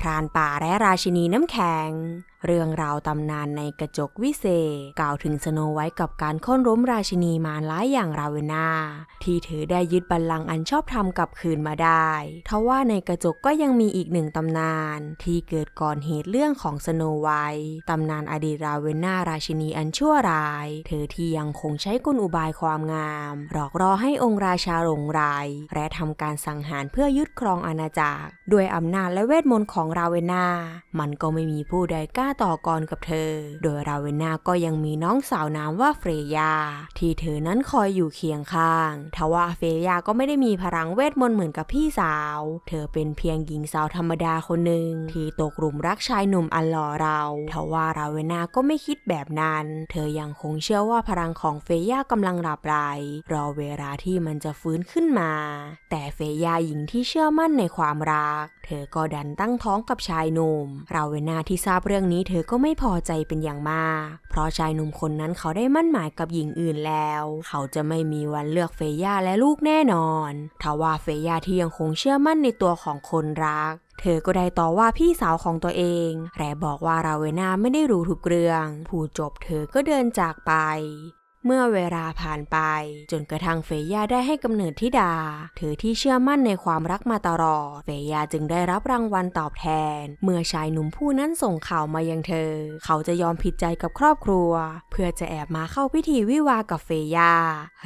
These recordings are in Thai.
พรานป่าและราชินีน้ำแข็ง เรื่องราวตำนานในกระจกวิเศษกล่าวถึงสโนไว้กับการค้นล้มราชินีมารร้ายอย่างราเวนาที่เธอได้ยึดบัลลังก์อันชอบธรรมกลับคืนมาได้ทว่าในกระจกก็ยังมีอีกหนึ่งตำนาน ที่เกิดก่อนเหตุเรื่องของสโนไวท์ตำนานอดีตราเวนาราชินีอันชั่วร้าย เธอที่ยังคงใช้กลอุบายความงาม หลอกล่อให้องค์ราชาหลงไหลและทำการสังหารเพื่อยึดครองอาณาจักรด้วยอำนาจและเวทมนต์ของราเวนามันก็ไม่มีผู้ใดกล้าต่อกรกับเธอ โดยราเวนาก็ยังมีน้องสาวนามว่าเฟรยา ที่เธอนั้นคอยอยู่เคียงข้าง ทว่าเฟรยาก็ไม่ได้มีพลังเวทมนต์เหมือนกับพี่สาว เธอเป็นเพียงหญิงสาวธรรมดาคนหนึ่งที่ตกหลุมรักชายหนุ่มอันหล่อเราทว่าราเวนาก็ไม่คิดแบบนั้น เธอยังคงเชื่อว่าพลังของเฟย่ากำลังหลับไหลรอเวลาที่มันจะฟื้นขึ้นมา แต่เฟย่าหญิงที่เชื่อมั่นในความรัก เธอก็ดันตั้งท้องกับชายหนุ่ม ราเวนาที่ทราบเรื่องนี้เธอก็ไม่พอใจเป็นอย่างมาก เพราะชายหนุ่มคนนั้นเขาได้มั่นหมายกับหญิงอื่นแล้ว เขาจะไม่มีวันเลือกเฟย่าและลูกแน่นอนทว่าเฟย่าที่ยังคงเชื่อมั่นในตัวของคนรักเธอก็ได้ต่อว่าพี่สาวของตัวเองและบอกว่าราเวนาไม่ได้รู้ทุกเรื่อง ผู้จบเธอก็เดินจากไป เมื่อเวลาผ่านไป จนกระทั่งเฟย่าได้ให้กำเนิดทิดา เธอที่เชื่อมั่นในความรักมาตลอด เฟย่าจึงได้รับรางวัลตอบแทน เมื่อชายหนุ่มผู้นั้นส่งข่าวมายังเธอ เขาจะยอมผิดใจกับครอบครัว เพื่อจะแอบมาเข้าพิธีวิวากับเฟย่า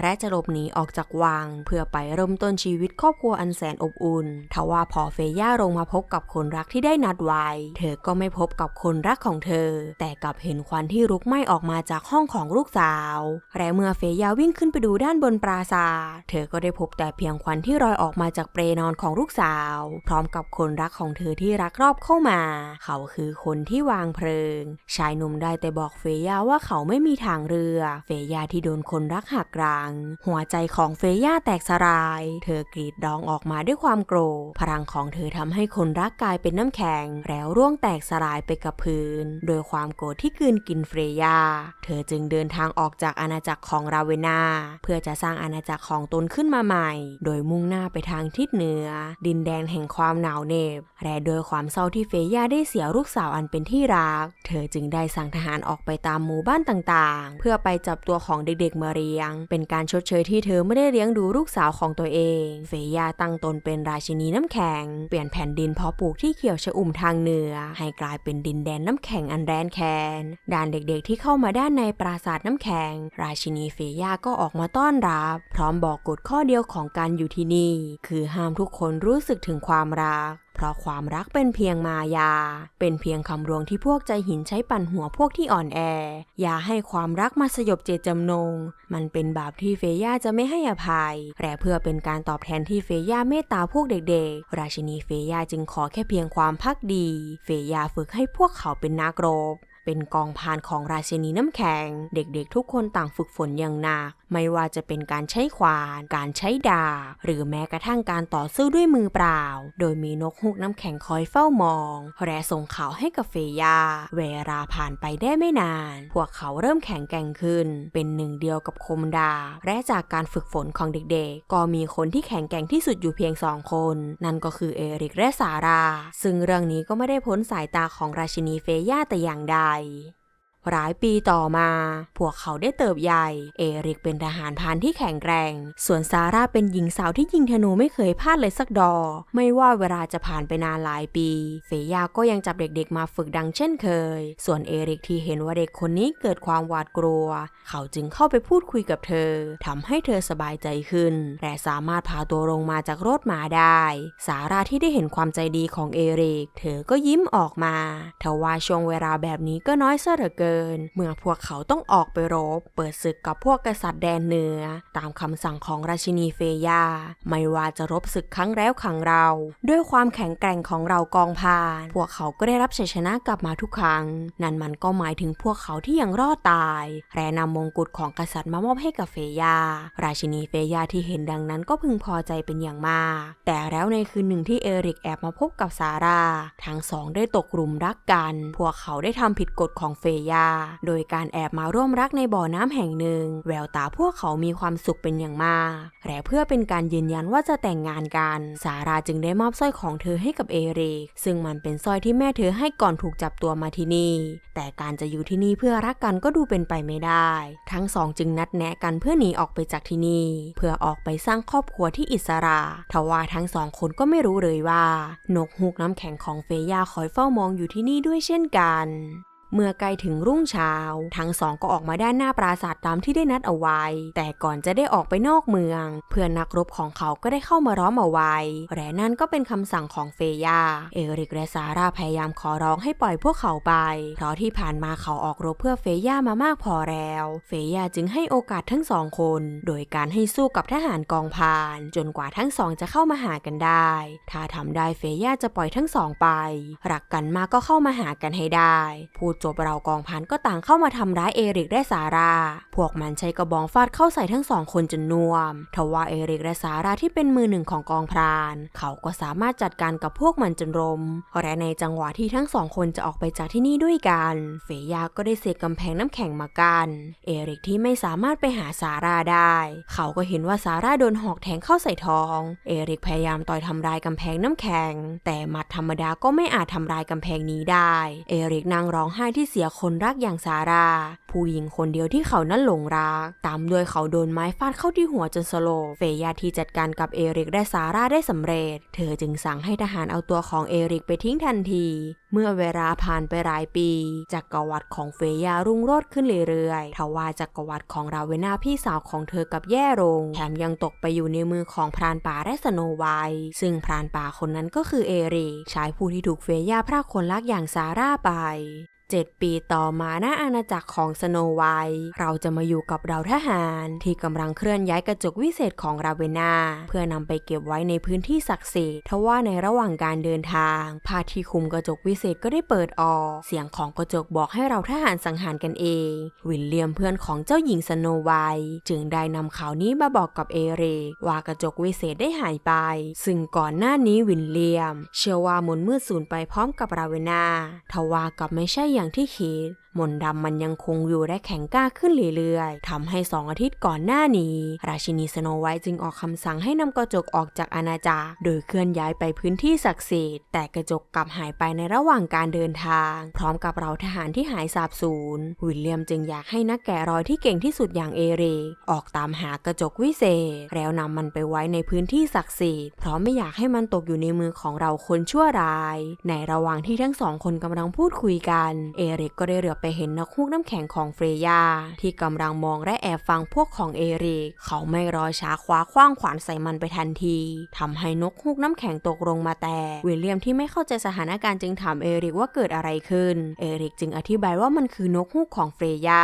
และจะหลบหนีออกจากวัง เพื่อไปเริ่มต้นชีวิตครอบครัวอันแสนอบอุ่นทว่าพอเฟย่าลงมาพบกับคนรักที่ได้นัดไว้ เธอก็ไม่พบกับคนรักของเธอ แต่กลับเห็นควันที่ลุกไหม้ออกมาจากห้องของลูกสาว และเมื่อเฟย่าวิ่งขึ้นไปดูด้านบนปราสาทเธอก็ได้พบแต่เพียงควันที่ลอยออกมาจากเปลนอนของลูกสาว พร้อมกับคนรักของเธอที่รักรอบเข้ามา เขาคือคนที่วางเพลิง ชายหนุ่มได้แต่บอกเฟย่าว่าเขาไม่มีทางเรือ เฟย่าที่โดนคนรักหักรางหัวใจของเฟย่าแตกสลาย เธอกรีดร้องออกมาด้วยความโกรธพลังของเธอทำให้คนรักกลายเป็นน้ำแข็ง แล้วร่วงแตกสลายไปกับพื้น โดยความโกรธที่กืนกินเฟย่าเธอจึงเดินทางออกจากอาณาจักรของราเวนา เพื่อจะสร้างอาณาจักรของตนขึ้นมาใหม่ โดยมุ่งหน้าไปทางทิศเหนือ ดินแดนแห่งความหนาวเหน็บและโดยความเศร้าที่เฟย่าได้เสียลูกสาวอันเป็นที่รัก เธอจึงได้สั่งทหารออกไปตามหมู่บ้านต่างๆ เพื่อไปจับตัวของเด็กๆมาเลี้ยง เป็นการชดเชยที่เธอไม่ได้เลี้ยงดูลูกสาวของตัวเอง เฟย่าตั้งตนเป็นราชินีน้ำแข็ง เปลี่ยนแผ่นดินเพาะปลูกที่เขียวชอุ่มทางเหนือ ให้กลายเป็นดินแดนน้ำแข็งอันแรนแคน ด่านเด็กๆที่เข้ามาด้านในปราสาทน้ำแข็ง ราชินีเฟย่าก็ออกมาต้อนรับ พร้อมบอกกฎข้อเดียวของการอยู่ที่นี่ คือห้ามทุกคนรู้สึกถึงความรักเพราะความรักเป็นเพียงมายา เป็นเพียงคำรวงที่พวกใจหินใช้ปั่นหัวพวกที่อ่อนแอ อย่าให้ความรักมาสยบเจตจำนง มันเป็นบาปที่เฟย่าจะไม่ให้อภัย แต่เพื่อเป็นการตอบแทนที่เฟย่าเมตตาพวกเด็กๆ ราชินีเฟย่าจึงขอแค่เพียงความพักดี เฟย่าฝึกให้พวกเขาเป็นนักรบ เป็นกองพานของราชินีน้ำแข็ง เด็กๆทุกคนต่างฝึกฝนอย่างหนัก ไม่ว่าจะเป็นการใช้ขวาน การใช้ดาบหรือแม้กระทั่งการต่อสู้ด้วยมือเปล่า โดยมีนกฮูกน้ำแข็งคอยเฝ้ามองและส่งข่าวให้กับเฟยา เวลาผ่านไปได้ไม่นาน พวกเขาเริ่มแข็งแกร่งขึ้น เป็นหนึ่งเดียวกับคมดา และจากการฝึกฝนของเด็กๆ ก็มีคนที่แข็งแกร่งที่สุดอยู่เพียงสองคน นั่นก็คือเอริกและซารา ซึ่งเรื่องนี้ก็ไม่ได้พ้นสายตาของราชินีเฟย่าแต่อย่างใด หลายปีต่อมา พวกเขาได้เติบใหญ่ เอริกเป็นทหารพรานที่แข็งแรง ส่วนซาร่าเป็นหญิงสาวที่ยิงธนูไม่เคยพลาดเลยสักดอกไม่ว่าเวลาจะผ่านไปนานหลายปี เฟยาก็ยังจับเด็กๆมาฝึกดังเช่นเคย ส่วนเอริกที่เห็นว่าเด็กคนนี้เกิดความหวาดกลัว เขาจึงเข้าไปพูดคุยกับเธอทำให้เธอสบายใจขึ้น และสามารถพาตัวลงมาจากรถม้าได้สาร่าที่ได้เห็นความใจดีของเอริก เธอก็ยิ้มออกมาทว่าช่วงเวลาแบบนี้ก็น้อยเสียเหลือเกินเมื่อพวกเขาต้องออกไปรบ เปิดศึกกับพวกกษัตริย์แดนเหนือ ตามคำสั่งของราชินีเฟยา ไม่ว่าจะรบศึกครั้งแล้วครั้งเรา ด้วยความแข็งแกร่งของเรากองพาน พวกเขาก็ได้รับชัยชนะกลับมาทุกครั้ง นั่นมันก็หมายถึงพวกเขาที่ยังรอดตายและนำมงกุฎของกษัตริย์มามอบให้กับเฟยา ราชินีเฟยาที่เห็นดังนั้นก็พึงพอใจเป็นอย่างมาก แต่แล้วในคืนหนึ่งที่เอริกแอบมาพบกับซาร่า ทั้งสองได้ตกหลุมรักกัน พวกเขาได้ทำผิดกฎของเฟยาา โดยการแอบมาร่วมรักในบ่อน้ำแห่งหนึ่ง แววตาพวกเขามีความสุขเป็นอย่างมากและเพื่อเป็นการยืนยันว่าจะแต่งงานกันสาราจึงได้มอบสร้อยของเธอให้กับเอริก ซึ่งมันเป็นสร้อยที่แม่เธอให้ก่อนถูกจับตัวมาที่นี่ แต่การจะอยู่ที่นี่เพื่อรักกันก็ดูเป็นไปไม่ได้ ทั้งสองจึงนัดแนะกันเพื่อหนีออกไปจากที่นี่ เพื่อออกไปสร้างครอบครัวที่อิสระ ทว่าทั้งสองคนก็ไม่รู้เลยว่า นกฮูกน้ำแข็งของเฟย่าคอยเฝ้ามองอยู่ที่นี่ด้วยเช่นกัน เมื่อใกล้ถึงรุ่งเช้า ทั้งสองก็ออกมาด้านหน้าปราสาทตามที่ได้นัดเอาไว้ แต่ก่อนจะได้ออกไปนอกเมือง เพื่อนนักรบของเขาก็ได้เข้ามาร้อมเอาไว้และนั่นก็เป็นคำสั่งของเฟยา เอริกและซาร่าพยายามขอร้องให้ปล่อยพวกเขาไป เพราะที่ผ่านมาเขาออกรบเพื่อเฟย่ามามากพอแล้ว เฟย่าจึงให้โอกาสทั้งสองคน โดยการให้สู้กับทหารกองพาน จนกว่าทั้งสองจะเข้ามาหากันได้ ถ้าทำได้เฟย่าจะปล่อยทั้งสองไป รักกันมากก็เข้ามาหากันให้ได้ พูดจบเรากองพันก็ต่างเข้ามาทำร้ายเอริกและซาร่า พวกมันใช้กระบองฟาดเข้าใส่ทั้งสองคนจนน่วม ทว่าเอริกและซาร่าที่เป็นมือหนึ่งของกองพราน เขาก็สามารถจัดการกับพวกมันจนรม และในจังหวะที่ทั้งสองคนจะออกไปจากที่นี่ด้วยกัน เฟยาก็ได้เสกกำแพงน้ำแข็งมากันเอริกที่ไม่สามารถไปหาซาร่าได้ เขาก็เห็นว่าซาร่าโดนหอกแทงเข้าใส่ท้อง เอริกพยายามต่อยทำลายกำแพงน้ำแข็ง แต่หมัดธรรมดาก็ไม่อาจทำลายกำแพงนี้ได้ เอริกนั่งร้องไห้ที่เสียคนรักอย่างซาร่าผู้หญิงคนเดียวที่เขานั้นหลงรัก ตามด้วยเขาโดนไม้ฟาดเข้าที่หัวจนสลบ เฟยาที่จัดการกับเอริกและซาร่าได้สำเร็จ เธอจึงสั่งให้ทหารเอาตัวของเอริกไปทิ้งทันที เมื่อเวลาผ่านไปหลายปีจักรวรรดิของเฟยารุ่งโรจน์ขึ้นเรื่อยๆทว่าจักรวรรดิของราเวนาพี่สาวของเธอกับแย่ลง แถมยังตกไปอยู่ในมือของพรานป่าและสโนไวท์ซึ่งพรานป่าคนนั้นก็คือเอริกชายผู้ที่ถูกเฟยาพรากคนรักอย่างซาร่าไป เจ็ดปีต่อมาณอาณาจักรของสโนไวท์เราจะมาอยู่กับเราทหาร ที่กำลังเคลื่อนย้ายกระจกวิเศษของราเวนาเพื่อนำไปเก็บไว้ในพื้นที่ศักดิ์สิทธิ์ทว่าในระหว่างการเดินทางผ้าที่คุมกระจกวิเศษก็ได้เปิดออก เสียงของกระจกบอกให้เราทหารสังหารกันเอง วิลเลียมเพื่อนของเจ้าหญิงสโนไวท์จึงได้นำข่าวนี้มาบอกกับเอเรกว่ากระจกวิเศษได้หายไป ซึ่งก่อนหน้านี้วิลเลียม เชื่อว่ามนมืดสูญไปพร้อมกับราเวนาทว่ากับไม่ใช่อย่างที่คิด มนต์ดำมันยังคงอยู่และแข็งกล้าขึ้นเรื่อยๆทำให้สองอาทิตย์ก่อนหน้านี้ ราชินีสโนไวท์จึงออกคำสั่งให้นำกระจกออกจากอาณาจักรโดยเคลื่อนย้ายไปพื้นที่ศักดิ์สิทธิ์แต่กระจกกลับหายไปในระหว่างการเดินทาง พร้อมกับเราทหารที่หายสาบสูญวิลเลียมจึงอยากให้นักแกะรอยที่เก่งที่สุดอย่างเอเรกออกตามหากระจกวิเศษ แล้วนำมันไปไว้ในพื้นที่ศักดิ์สิทธิ์เพราะไม่อยากให้มันตกอยู่ในมือของเราคนชั่วร้าย ในระหว่างที่ทั้งสองคนกำลังพูดคุยกัน เอริกก็ได้เหลือบไปเห็นนกฮูกน้ำแข็งของเฟรยา ที่กำลังมองและแอบฟังพวกของเอริก เขาไม่รอช้าคว้าคว้างขวานใส่มันไปทันทีทำให้นกฮูกน้ำแข็งตกลงมาแต่ วิลเลียมที่ไม่เข้าใจสถานการณ์จึงถามเอริกว่าเกิดอะไรขึ้น เอริกจึงอธิบายว่ามันคือนกฮูกของเฟรยา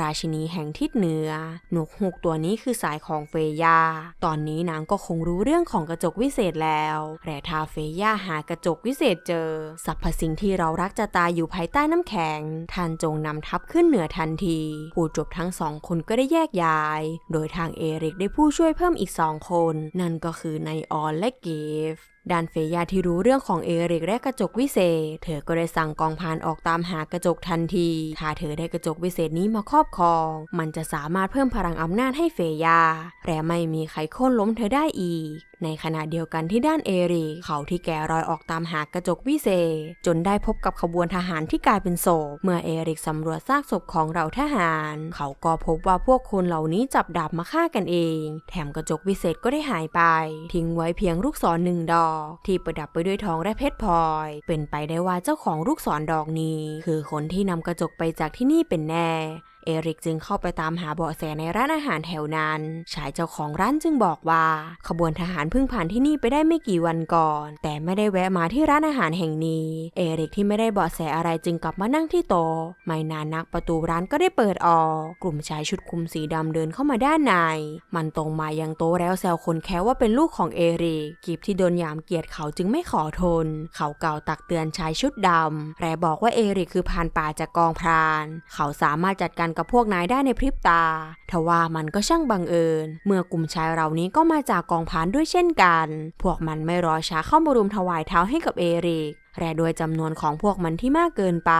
ราชินีแห่งทิศเหนือ นกฮูกตัวนี้คือสายของเฟรยา ตอนนี้นางก็คงรู้เรื่องของกระจกวิเศษแล้วแต่ถ้าเฟรยาหากระจกวิเศษเจอสรรพสิ่งที่เรารักจะตายอยู่ภายใต้น้ำแข็งท่านจงนำทัพขึ้นเหนือทันทีผู้จบทั้งสองคนก็ได้แยกย้าย โดยทางเอริกได้ผู้ช่วยเพิ่มอีกสองคน นั่นก็คือนายออนและเกฟ ด้านเฟยาที่รู้เรื่องของเอริกและกระจกวิเศษ เธอก็ได้สั่งกองพานออกตามหากระจกทันที ถ้าเธอได้กระจกวิเศษนี้มาครอบครอง มันจะสามารถเพิ่มพลังอำนาจให้เฟยา และไม่มีใครโค่นล้มเธอได้อีก ในขณะเดียวกันที่ด้านเอริกเขาที่แกะรอยออกตามหากระจกวิเศษ จนได้พบกับขบวนทหารที่กลายเป็นศพ เมื่อเอริกสำรวจซากศพของเราทหาร เขาก็พบว่าพวกคนเหล่านี้จับดาบมาฆ่ากันเอง แถมกระจกวิเศษก็ได้หายไป ทิ้งไว้เพียงลูกศรหนึ่งดอกที่ประดับไปด้วยทองและเพชรพลอย เป็นไปได้ว่าเจ้าของลูกศรดอกนี้ คือคนที่นำกระจกไปจากที่นี่เป็นแน่ เอริกจึงเข้าไปตามหาเบาะแสในร้านอาหารแถวนั้น ชายเจ้าของร้านจึงบอกว่า ขบวนทหารเพิ่งผ่านที่นี่ไปได้ไม่กี่วันก่อน แต่ไม่ได้แวะมาที่ร้านอาหารแห่งนี้ เอริกที่ไม่ได้เบาะแสอะไรจึงกลับมานั่งที่โต๊ะไม่นานนักประตูร้านก็ได้เปิดออก กลุ่มชายชุดคลุมสีดำเดินเข้ามาด้านใน มันตรงมายังโต๊ะแล้วแซวคนแค่ว่าเป็นลูกของเอริกกิบที่โดนยามเกียดเขาจึงไม่ขอทน เขากล่าวตักเตือนชายชุดดำและบอกว่าเอริกคือพานป่าจากกองพราน เขาสามารถจัดการกับพวกนายได้ในพริบตา ทว่ามันก็ช่างบังเอิญ เมื่อกลุ่มชายเหล่านี้ก็มาจากกองพันด้วยเช่นกัน พวกมันไม่รอช้าเข้ามารุมถวายเท้าให้กับเอริก และโดยจำนวนของพวกมันที่มากเกินไป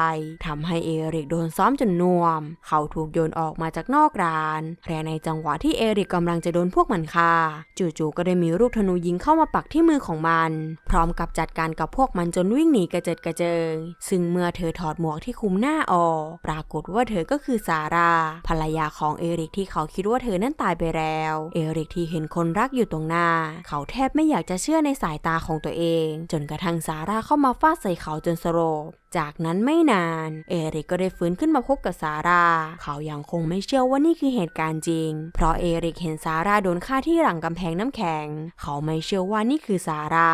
ทำให้เอริกโดนซ้อมจนน่วม เขาถูกโยนออกมาจากนอกร้านและในจังหวะที่เอริกกำลังจะโดนพวกมันฆ่า จู่ๆก็ได้มีลูกธนูยิงเข้ามาปักที่มือของมัน พร้อมกับจัดการกับพวกมันจนวิ่งหนีกระเจิดกระเจิง ซึ่งเมื่อเธอถอดหมวกที่คลุมหน้าออกปรากฏว่าเธอก็คือซาร่าภรรยาของเอริกที่เขาคิดว่าเธอนั้นตายไปแล้ว เอริกที่เห็นคนรักอยู่ตรงหน้า เขาแทบไม่อยากจะเชื่อในสายตาของตัวเอง จนกระทั่งซาร่าเข้ามาฟาดใส่เขาจนสลบ จากนั้นไม่นาน เอริกก็ได้ฟื้นขึ้นมาพบกับซาร่า เขายังคงไม่เชื่อว่านี่คือเหตุการณ์จริง เพราะเอริกเห็นซาร่าโดนฆ่าที่หลังกำแพงน้ำแข็ง เขาไม่เชื่อว่านี่คือซาร่า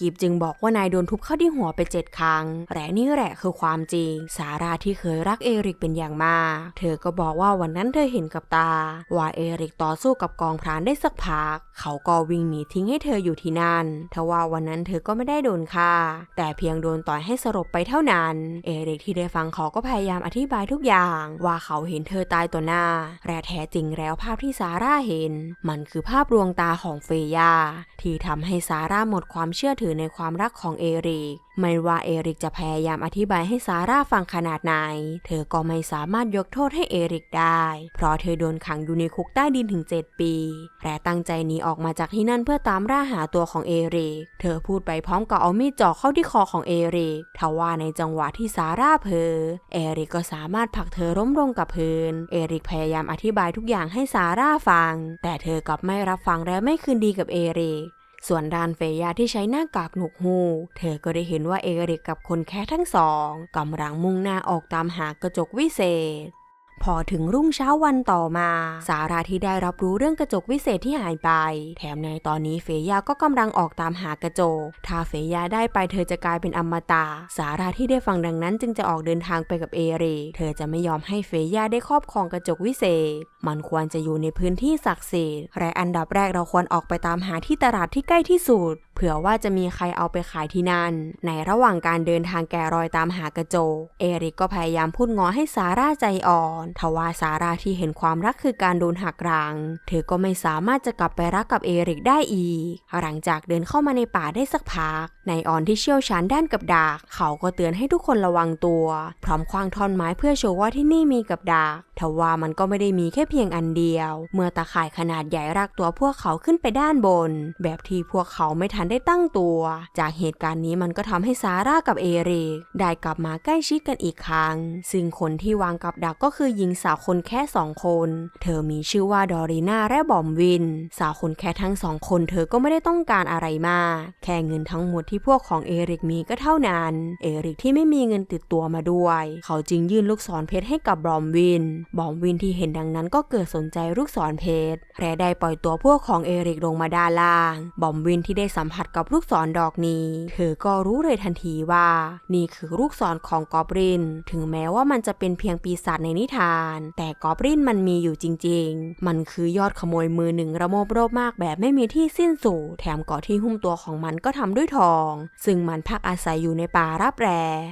กิบจึงบอกว่านายโดนทุบเข้าที่หัวไปเจ็ดครั้งและนี่แหละคือความจริง ซาร่าที่เคยรักเอริกเป็นอย่างมาก เธอก็บอกว่าวันนั้นเธอเห็นกับตา ว่าเอริกต่อสู้กับกองพรานได้สักพัก เขาก็วิ่งหนีทิ้งให้เธออยู่ที่นั่นทว่าวันนั้นเธอก็ไม่ได้โดนฆ่า แต่เพียงโดนต่อยให้สลบไปเท่านั้นเอริกที่ได้ฟังเขาก็พยายามอธิบายทุกอย่าง ว่าเขาเห็นเธอตายต่อหน้าแต่แท้จริงแล้วภาพที่ซาร่าเห็น มันคือภาพลวงตาของเฟย่าที่ทำให้ซาร่าหมดความเชื่อถือในความรักของเอริก ไม่ว่าเอริกจะพยายามอธิบายให้ซาร่าฟังขนาดไหน เธอก็ไม่สามารถยกโทษให้เอริกได้ เพราะเธอโดนขังอยู่ในคุกใต้ดินถึง 7 ปี และตั้งใจหนีออกมาจากที่นั่นเพื่อตามล่าหาตัวของเอริก เธอพูดไปพร้อมกับเอามีดจ่อเข้าที่คอของเอริก ทว่าในจังหวะที่ซาร่าเผลอเอริกก็สามารถผลักเธอล้มลงกับพื้น เอริกพยายามอธิบายทุกอย่างให้ซาร่าฟัง แต่เธอกลับไม่รับฟังและไม่คืนดีกับเอริก ส่วนดานเฟยาที่ใช้หน้ากากหนวกหู เธอก็ได้เห็นว่าเอริกกับคนแค่ทั้งสองกำลังมุ่งหน้าออกตามหากระจกวิเศษ พอถึงรุ่งเช้าวันต่อมา สาราที่ได้รับรู้เรื่องกระจกวิเศษที่หายไป แถมในตอนนี้เฟยาก็กำลังออกตามหากระจก ถ้าเฟยาได้ไปเธอจะกลายเป็นอมตะ สาราที่ได้ฟังดังนั้นจึงจะออกเดินทางไปกับเอเร เธอจะไม่ยอมให้เฟยาได้ครอบครองกระจกวิเศษ มันควรจะอยู่ในพื้นที่ศักดิ์สิทธิ์ และอันดับแรกเราควรออกไปตามหาที่ตลาดที่ใกล้ที่สุด เผื่อว่าจะมีใครเอาไปขายที่นั่น ในระหว่างการเดินทางแกรอยตามหากระโจก เอริกก็พยายามพูดงอให้ซาร่าใจอ่อน ทว่าซาร่าที่เห็นความรักคือการโดนหักหลัง เธอก็ไม่สามารถจะกลับไปรักกับเอริกได้อีก หลังจากเดินเข้ามาในป่าได้สักพักในออนที่เชี่ยวชาญด้านกับดัก เขาก็เตือนให้ทุกคนระวังตัว พร้อมคว้างท่อนไม้เพื่อโชว์ว่าที่นี่มีกับดักทว่ามันก็ไม่ได้มีแค่เพียงอันเดียว เมื่อตาข่ายขนาดใหญ่รักตัวพวกเขาขึ้นไปด้านบน แบบที่พวกเขาไม่ทันได้ตั้งตัว จากเหตุการณ์นี้มันก็ทำให้ซาร่ากับเอริกได้กลับมาใกล้ชิดกันอีกครั้ง ซึ่งคนที่วางกับดักก็คือหญิงสาวคนแค่สองคน เธอมีชื่อว่าดอริน่าและบอมวิน สาวคนแค่ทั้งสองคน เธอก็ไม่ได้ต้องการอะไรมาก แค่เงินทั้งหมดที่พวกของเอริกมีก็เท่านั้น เอริกที่ไม่มีเงินติดตัวมาด้วย เขาจึงยื่นลูกศรเพชรให้กับบอมวิน บอมวินที่เห็นดังนั้นก็เกิดสนใจลูกศรเพชรและได้ปล่อยตัวพวกของเอริกลงมาด้านล่าง บอมวินที่ได้สัมผัสกับลูกศรดอกนี้ เธอก็รู้เลยทันทีว่า นี่คือลูกศรของกอบริน ถึงแม้ว่ามันจะเป็นเพียงปีศาจในนิทาน แต่กอบรินมันมีอยู่จริง ๆ มันคือยอดขโมยมือหนึ่งระโมบโรบมากแบบไม่มีที่สิ้นสุดแถมเกาะที่หุ้มตัวของมันก็ทำด้วยทอง ซึ่งมันพักอาศัยอยู่ในป่ารับแร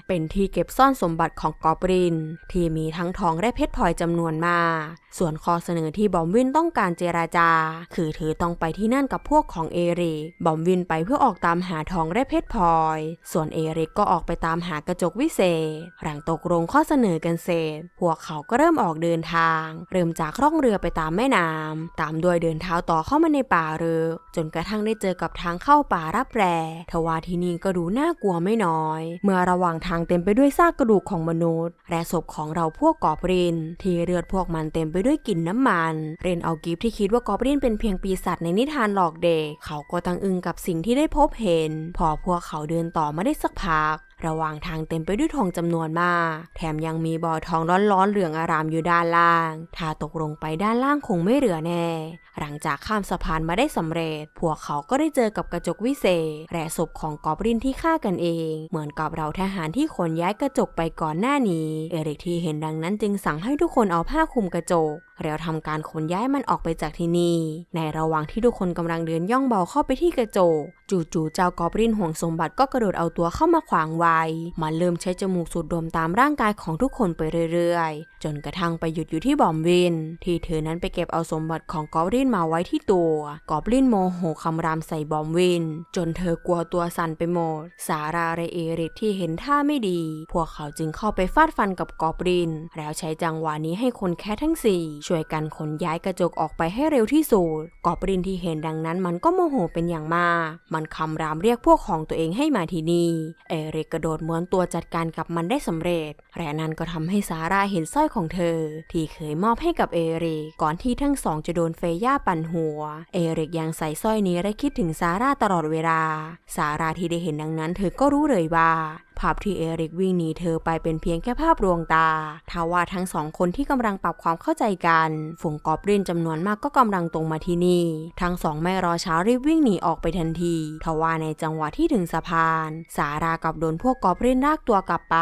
เป็นที่เก็บซ่อนสมบัติของกอบริน ที่มีทั้งทองและเพชรพลอยจำนวนมาก ส่วนข้อเสนอที่บอมวินต้องการเจราจา คือเธอต้องไปที่นั่นกับพวกของเอริบอมวินไปเพื่อออกตามหาทองและเพชรพลอย ส่วนเอริกก็ออกไปตามหากระจกวิเศษ หลังตกลงข้อเสนอกันเสร็จ พวกเขาก็เริ่มออกเดินทาง เริ่มจากร่องเรือไปตามแม่น้ำ ตามด้วยเดินเท้าต่อเข้ามาในป่าเรือ จนกระทั่งได้เจอกับทางเข้าป่ารับแรทว่าที่นี่ก็ดูน่ากลัวไม่น้อย เมื่อระหว่างทางเต็มไปด้วยซากกระดูกของมนุษย์ และศพของเราพวกกอบริน ที่เลือดพวกมันเต็มไปด้วยกลิ่นน้ำมัน เรนเอากิฟที่คิดว่ากอบรินเป็นเพียงปีศาจในนิทานหลอกเด็ก เขาก็ตั้งอึ้งกับสิ่งที่ได้พบเห็น พอพวกเขาเดินต่อมาได้สักพัก ระหว่างทางเต็มไปด้วยทองจำนวนมาก แถมยังมีบ่อทองร้อนๆเหลืองอารามอยู่ด้านล่าง ถ้าตกลงไปด้านล่างคงไม่เหลือแน่ หลังจากข้ามสะพานมาได้สำเร็จ พวกเขาก็ได้เจอกับกระจกวิเศษ และศพของกอบรินที่ฆ่ากันเอง เหมือนกับเราทหารที่ขนย้ายกระจกไปก่อนหน้านี้ เอริกที่เห็นดังนั้นจึงสั่งให้ทุกคนเอาผ้าคลุมกระจกแล้วทำการขนย้ายมันออกไปจากที่นี่ ในระหว่างที่ทุกคนกำลังเดินย่องเบาเข้าไปที่กระจก จู่ๆเจ้ากอบรินห่วงสมบัติก็กระโดดเอาตัวเข้ามาขวางไว้มันเริ่มใช้จมูกสูดดมตามร่างกายของทุกคนไปเรื่อยๆ จนกระทั่งไปหยุดอยู่ที่บอมวิน ที่เธอนั้นไปเก็บเอาสมบัติของกอบลินมาไว้ที่ตัว กอบลินโมโหคำรามใส่บอมวิน จนเธอกลัวตัวสั่นไปหมด สาราและเอริกที่เห็นท่าไม่ดี พวกเขาจึงเข้าไปฟาดฟันกับกอบลิน แล้วใช้จังหวะนี้ให้คนแค่ทั้งสี่ช่วยกันขนย้ายกระจกออกไปให้เร็วที่สุด กอบลินที่เห็นดังนั้นมันก็โมโหเป็นอย่างมาก มันคำรามเรียกพวกของตัวเองให้มาที่นี่ เอริกกระโดดม้วนตัวจัดการกับมันได้สำเร็จ แรนั้นก็ทำให้ซาร่าเห็นสร้อยของเธอ ที่เคยมอบให้กับเอริก ก่อนที่ทั้งสองจะโดนเฟย่าปั่นหัว เอริกยังใส่สร้อยนี้และคิดถึงซาร่าตลอดเวลา ซาร่าที่ได้เห็นดังนั้น เธอก็รู้เลยว่าภาพที่เอริกวิ่งหนีเธอไปเป็นเพียงแค่ภาพลวงตาทว่าทั้งสองคนที่กำลังปรับความเข้าใจกัน ฝูงกอบลินจำนวนมากก็กำลังตรงมาที่นี่ ทั้งสองไม่รอช้ารีบวิ่งหนีออกไปทันทีทว่าในจังหวะที่ถึงสะพาน สารากับโดนพวกกอบลินลากตัวกลับไป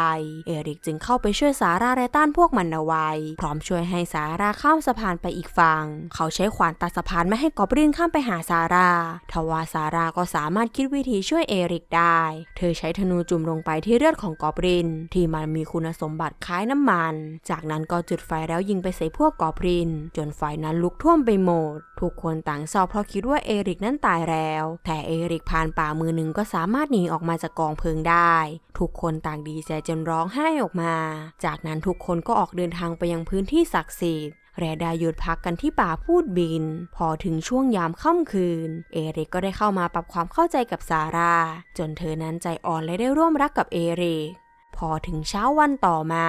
เอริกจึงเข้าไปช่วยสาราและต้านพวกมันเอาไว้ พร้อมช่วยให้สาราข้ามสะพานไปอีกฝั่ง เขาใช้ขวานตัดสะพานไม่ให้กอบลินข้ามไปหาสาราทว่าสาราก็สามารถคิดวิธีช่วยเอริกได้ เธอใช้ธนูจุ่มลงไปที่เลือดของกอบลิน ที่มันมีคุณสมบัติคล้ายน้ำมัน จากนั้นก็จุดไฟแล้วยิงไปใส่พวกกอบลิน จนไฟนั้นลุกท่วมไปหมด ทุกคนต่างเศร้าเพราะคิดว่าเอริกนั้นตายแล้ว แต่เอริกผ่านป่ามือหนึ่งก็สามารถหนีออกมาจากกองเพลิงได้ ทุกคนต่างดีใจจนร้องไห้ออกมา จากนั้นทุกคนก็ออกเดินทางไปยังพื้นที่ศักดิ์สิทธิ์ แรดาหยุดพักกันที่ป่าพูดบิน พอถึงช่วงยามค่ำคืน เอริกก็ได้เข้ามาปรับความเข้าใจกับซาร่า จนเธอนั้นใจอ่อนและได้ร่วมรักกับเอริกพอถึงเช้าวันต่อมา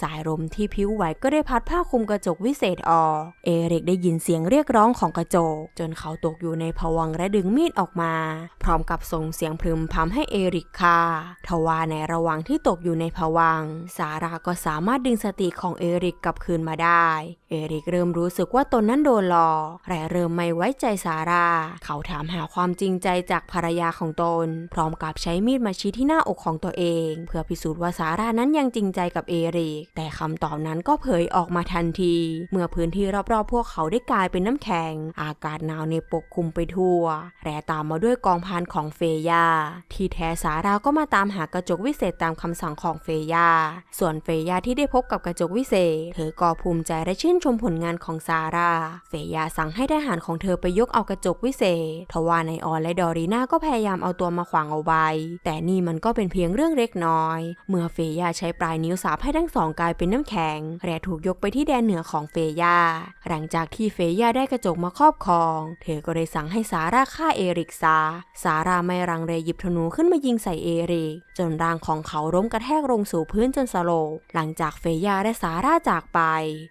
สายลมที่พิ้วไหวก็ได้พัดผ้าคลุมกระจกวิเศษออก เอริกได้ยินเสียงเรียกร้องของกระจก จนเขาตกอยู่ในภวังและดึงมีดออกมา พร้อมกับส่งเสียงพึมพำให้เอริกฆ่าทว่าในระหว่างที่ตกอยู่ในภวัง สาราก็สามารถดึงสติของเอริกกลับคืนมาได้ เอริกเริ่มรู้สึกว่าตนนั้นโดนหลอกและเริ่มไม่ไว้ใจสาราเขาถามหาความจริงใจจากภรรยาของตน พร้อมกับใช้มีดมาชี้ที่หน้าอกของตัวเอง เพื่อพิสูจน์ว่าสารานั้นยังจริงใจกับเอริก แต่คำตอบนั้นก็เผยออกมาทันที เมื่อพื้นที่รอบๆ พวกเขาได้กลายเป็นน้ำแข็ง อากาศหนาวในปกคลุมไปทั่ว และตามมาด้วยกองพันของเฟย่า ที่แท้สาราก็มาตามหากระจกวิเศษตามคำสั่งของเฟย่า ส่วนเฟย่าที่ได้พบกับกระจกวิเศษ เธอก็ภูมิใจและชื่นชมผลงานของซาร่า เฟยาสั่งให้ทหารของเธอไปยกเอากระจกวิเศษ ทว่าในออนและดอรีนาก็พยายามเอาตัวมาขวางเอาไว้ แต่นี่มันก็เป็นเพียงเรื่องเล็กน้อย เมื่อเฟยาใช้ปลายนิ้วสาบให้ทั้งสองกลายเป็นน้ำแข็ง และถูกยกไปที่แดนเหนือของเฟยา หลังจากที่เฟยาได้กระจกมาครอบครอง เธอก็ได้สั่งให้สาร่าฆ่าเอริกซาสาร่าไม่รังเลหยิบธนูขึ้นมายิงใส่เอริก จนร่างของเขาล้มกระแทกลงสู่พื้นจนสลบ หลังจากเฟยาและสาร่าจากไป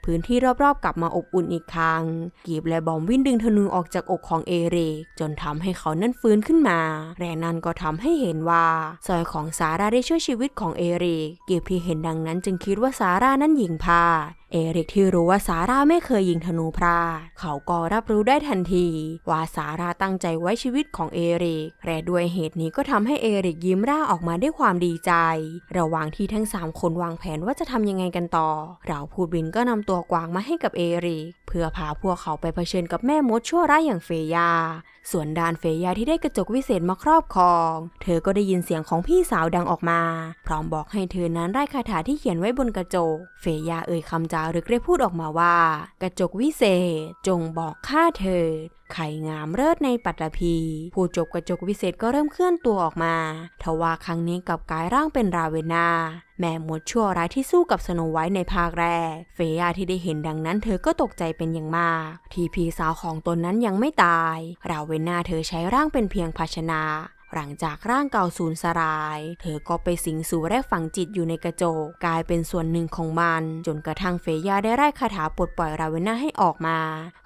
พื้นที่รอบๆกลับมาอบอุ่นอีกครั้ง กีบและบอมวิ่นดึงธนูออกจากอกของเอเรกจนทำให้เขานั้นฟื้นขึ้นมา แรงนั้นก็ทำให้เห็นว่าสอยของสาร่าได้ช่วยชีวิตของเอเรกกีบที่เห็นดังนั้นจึงคิดว่าซาร่านั้นหญิงพา เอริกที่รู้ว่าซาร่าไม่เคยยิงธนูพลาดเขาก็รับรู้ได้ทันที ว่าซาร่าตั้งใจไว้ชีวิตของเอริกและด้วยเหตุนี้ก็ทำให้เอริกยิ้มร่าออกมาด้วยความดีใจ ระหว่างที่ทั้งสามคนวางแผนว่าจะทำยังไงกันต่อ เราพูดบินก็นำตัวกวางมาให้กับเอริกเพื่อพาพวกเขาไปเผชิญกับแม่มดชั่วร้ายอย่างเฟยา ส่วนดานเฟยาที่ได้กระจกวิเศษมาครอบครอง เธอก็ได้ยินเสียงของพี่สาวดังออกมา พร้อมบอกให้เธอนั้นไร้คาถาที่เขียนไว้บนกระจก เฟยาเอ่ยคำจารึกได้พูดออกมาว่า กระจกวิเศษ จงบอกข้าเถิดไข่งามเลิศในปัตตภีผู้จบกระจกวิเศษก็เริ่มเคลื่อนตัวออกมาทว่าครั้งนี้กลับกลายร่างเป็นราเวนา แม่มดชั่วร้ายที่สู้กับสโนไวท์ในภาคแรก เฟยาที่ได้เห็นดังนั้นเธอก็ตกใจเป็นอย่างมาก ที่พี่สาวของตนนั้นยังไม่ตาย ราเวนาเธอใช้ร่างเป็นเพียงภาชนะ หลังจากร่างเก่าสูญสลาย เธอก็ไปสิงสู่และฝังจิตอยู่ในกระจก กลายเป็นส่วนหนึ่งของมัน จนกระทั่งเฟย่าได้ไล่คาถาปลดปล่อยราเวน่าให้ออกมา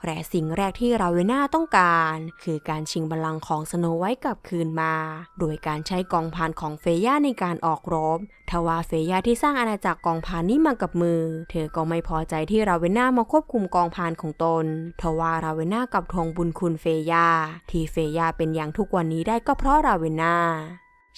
และสิ่งแรกที่ราเวน่าต้องการ คือการชิงบัลลังก์ของสโนไว้กลับคืนมา โดยการใช้กองพันของเฟย่าในการออกรบทว่าเฟยาที่สร้างอาณาจักรกองพานนี้มากับมือ เธอก็ไม่พอใจที่ราเวน่ามาควบคุมกองพานของตน ทว่าราเวน่ากับทวงบุญคุณเฟยา ที่เฟยาเป็นอย่างทุกวันนี้ได้ก็เพราะราเวน่า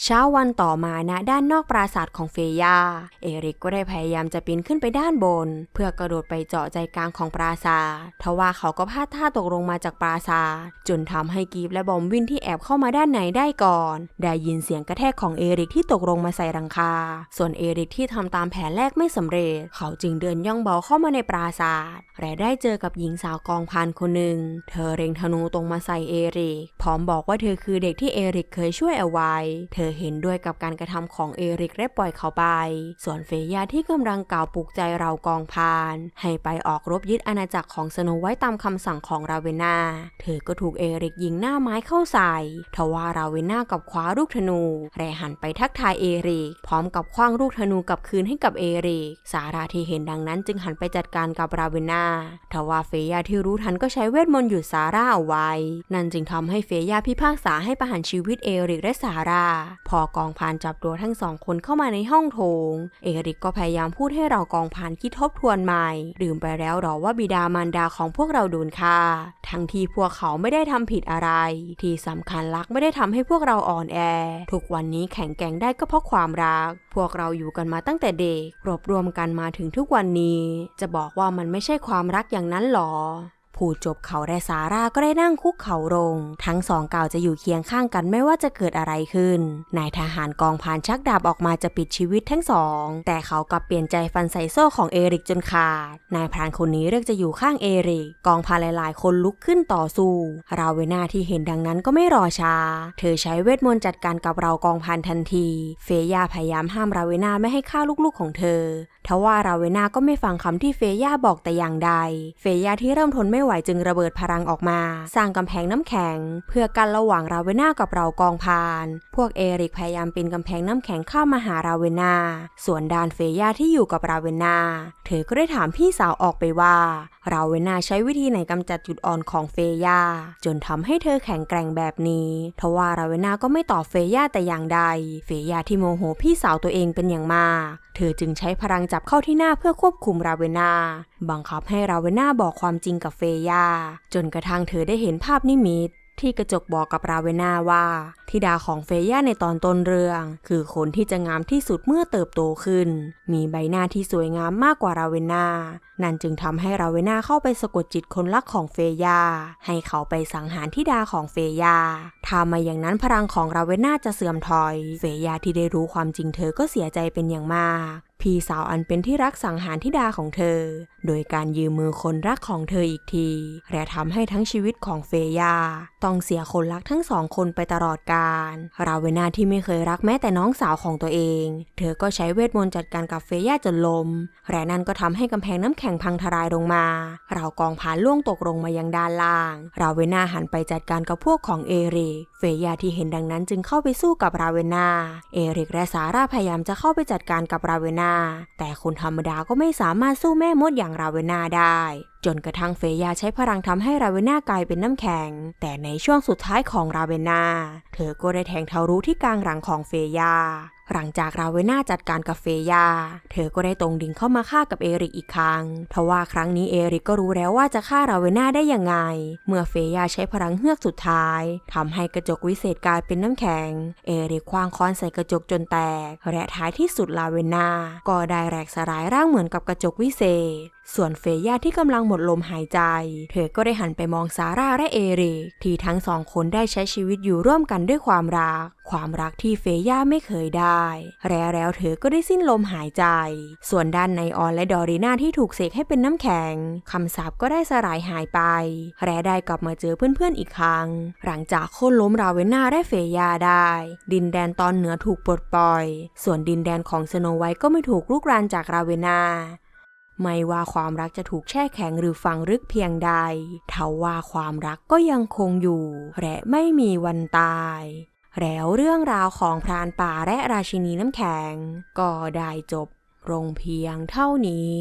เช้าวันต่อมาณด้านนอกปราสาทของเฟยา เอริกก็ได้พยายามจะปีนขึ้นไปด้านบน เพื่อกระโดดไปเจาะใจกลางของปราสาททว่าเขาก็พลาดท่าตกลงมาจากปราสาทจนทำให้กีฟและบอมวินที่แอบเข้ามาด้านในได้ก่อน ได้ยินเสียงกระแทกของเอริกที่ตกลงมาใส่รังคา ส่วนเอริกที่ทำตามแผนแรกไม่สำเร็จ เขาจึงเดินย่องเบาเข้ามาในปราสาทและได้เจอกับหญิงสาวกองพันคนหนึ่ง เธอเร็งธนูตรงมาใส่เอริก พร้อมบอกว่าเธอคือเด็กที่เอริกเคยช่วยเอาไว้ เธอเห็นด้วยกับการกระทำของเอริกและปล่อยเขาไป ส่วนเฟยาที่กำลังกล่าวปลุกใจเรากองพาน ให้ไปออกรบยึดอาณาจักรของสโนไว้ตามคำสั่งของราเวนาเธอก็ถูกเอริกยิงหน้าไม้เข้าใส่ทว่าราเวนากับคว้าลูกธนูแลหันไปทักทายเอริก พร้อมกับคว้างลูกธนูกลับคืนให้กับเอริก สาราที่เห็นดังนั้นจึงหันไปจัดการกับราเวนาทว่าเฟยาที่รู้ทันก็ใช้เวทมนต์หยุดสาราเอาไว้ นั่นจึงทำให้เฟยาพิพากษาให้ประหารชีวิตเอริกและสาราพอกองพานจับตัวทั้งสองคนเข้ามาในห้องโถง เอริกก็พยายามพูดให้เรากองพานคิดทบทวนใหม่ดื่มไปแล้วหรอว่าบิดามารดาของพวกเราโดนฆ่า ทั้งที่พวกเขาไม่ได้ทำผิดอะไร ที่สำคัญรักไม่ได้ทำให้พวกเราอ่อนแอ ทุกวันนี้แข็งแกร่งได้ก็เพราะความรัก พวกเราอยู่กันมาตั้งแต่เด็ก รวบรวมกันมาถึงทุกวันนี้ จะบอกว่ามันไม่ใช่ความรักอย่างนั้นหรอ ผู้จบเขาและซาร่าก็ได้นั่งคุกเข่าลง ทั้งสองกล่าวจะอยู่เคียงข้างกันไม่ว่าจะเกิดอะไรขึ้น นายทหารกองพานชักดาบออกมาจะปิดชีวิตทั้งสอง แต่เขากลับเปลี่ยนใจฟันใส่โซ่ของเอริกจนขาด นายพรานคนนี้เลือกจะอยู่ข้างเอริก กองพานหลายๆ คนลุกขึ้นต่อสู้ ราเวนาที่เห็นดังนั้นก็ไม่รอช้า เธอใช้เวทมนต์จัดการกับเรากองพานทันที เฟย่าพยายามห้ามราเวนาไม่ให้ฆ่าลูกๆของเธอ ทว่าราเวนาก็ไม่ฟังคำที่เฟย่าบอกแต่อย่างใด เฟย่าที่เริ่มทนไม่ไหวจึงระเบิดพลังออกมา สร้างกำแพงน้ำแข็ง เพื่อกันระหว่างราเวนากับเรากองพาน พวกเอริกพยายามปีนกำแพงน้ำแข็งเข้ามาหาราเวนาส่วนดานเฟย่าที่อยู่กับราเวนา เธอก็ได้ถามพี่สาวออกไปว่าราเวนาใช้วิธีไหนกำจัดจุดอ่อนของเฟย่าจนทำให้เธอแข็งแกร่งแบบนี้ทว่าราเวนาก็ไม่ตอบเฟย่าแต่อย่างใด เฟย่าที่โมโหพี่สาวตัวเองเป็นอย่างมาก เธอจึงใช้พลังจับเข้าที่หน้าเพื่อควบคุมราเวนาบังคับให้ราเวนาบอกความจริงกับเฟย่าจนกระทั่งเธอได้เห็นภาพนิมิต ที่กระจกบอกกับราเวนาว่าธิดาของเฟย่าในตอนต้นเรื่อง คือคนที่จะงามที่สุดเมื่อเติบโตขึ้น มีใบหน้าที่สวยงามมากกว่าราเวนานั่นจึงทำให้ราเวนาเข้าไปสะกดจิตคนรักของเฟย่าให้เขาไปสังหารธิดาของเฟย่าถ้ามาอย่างนั้นพลังของราเวนาจะเสื่อมถอย เฟย่าที่ได้รู้ความจริงเธอก็เสียใจเป็นอย่างมากพี่สาวอันเป็นที่รักสังหารธิดาของเธอ โดยการยืมมือคนรักของเธออีกที และทำให้ทั้งชีวิตของเฟย่าต้องเสียคนรักทั้งสองคนไปตลอดกาล ราเวนาที่ไม่เคยรักแม้แต่น้องสาวของตัวเอง เธอก็ใช้เวทมนต์จัดการกับเฟย่าจนลมและนั่นก็ทำให้กำแพงน้ำแข็งพังทลายลงมา เรากองผานล่วงตกลงมายังด้านล่าง ราเวนาหันไปจัดการกับพวกของเอริก เฟย่าที่เห็นดังนั้นจึงเข้าไปสู้กับราเวนา เอริกและซาร่าพยายามจะเข้าไปจัดการกับราเวนา แต่คนธรรมดาก็ไม่สามารถสู้แม่มดอย่างราเวนาได้จนกระทั่งเฟยาใช้พลังทำให้ราเวน่ากลายเป็นน้ำแข็ง แต่ในช่วงสุดท้ายของราเวน่า เธอก็ได้แทงเทารุที่กลางหลังของเฟยา หลังจากราเวน่าจัดการกับเฟยา เธอก็ได้ตรงดิ่งเข้ามาฆ่ากับเอริกอีกครั้ง ทว่าครั้งนี้เอริกก็รู้แล้วว่าจะฆ่าราเวน่าได้ยังไง เมื่อเฟยาใช้พลังเฮือกสุดท้ายทำให้กระจกวิเศษกลายเป็นน้ำแข็ง เอริกคว้างค้อนใส่กระจกจนแตก และท้ายที่สุดราเวน่าก็ได้แหลกสลายร่างเหมือนกับกระจกวิเศษ ส่วนเฟย่าที่กำลังหมดลมหายใจ เธอก็ได้หันไปมองซาร่าและเอริกที่ทั้งสองคนได้ใช้ชีวิตอยู่ร่วมกันด้วยความรัก ความรักที่เฟย่าไม่เคยได้แล้วแล้วเธอก็ได้สิ้นลมหายใจ ส่วนด้านในออนและดอริน่าที่ถูกเสกให้เป็นน้ำแข็งคำสาปก็ได้สลายหายไปและได้กลับมาเจอเพื่อนๆอีกครั้ง หลังจากโค่นล้มราเวน่าและเฟย่าได้ ดินแดนตอนเหนือถูกปลดปล่อย ส่วนดินแดนของสโนไวท์ก็ไม่ถูกลุกรานจากราเวน่า ไม่ว่าความรักจะถูกแช่แข็งหรือฝังลึกเพียงใดเทว่าความรักก็ยังคงอยู่ และไม่มีวันตายแล้วเรื่องราวของพรานป่าและราชินีน้ำแข็ง ก็ได้จบลงเพียงเท่านี้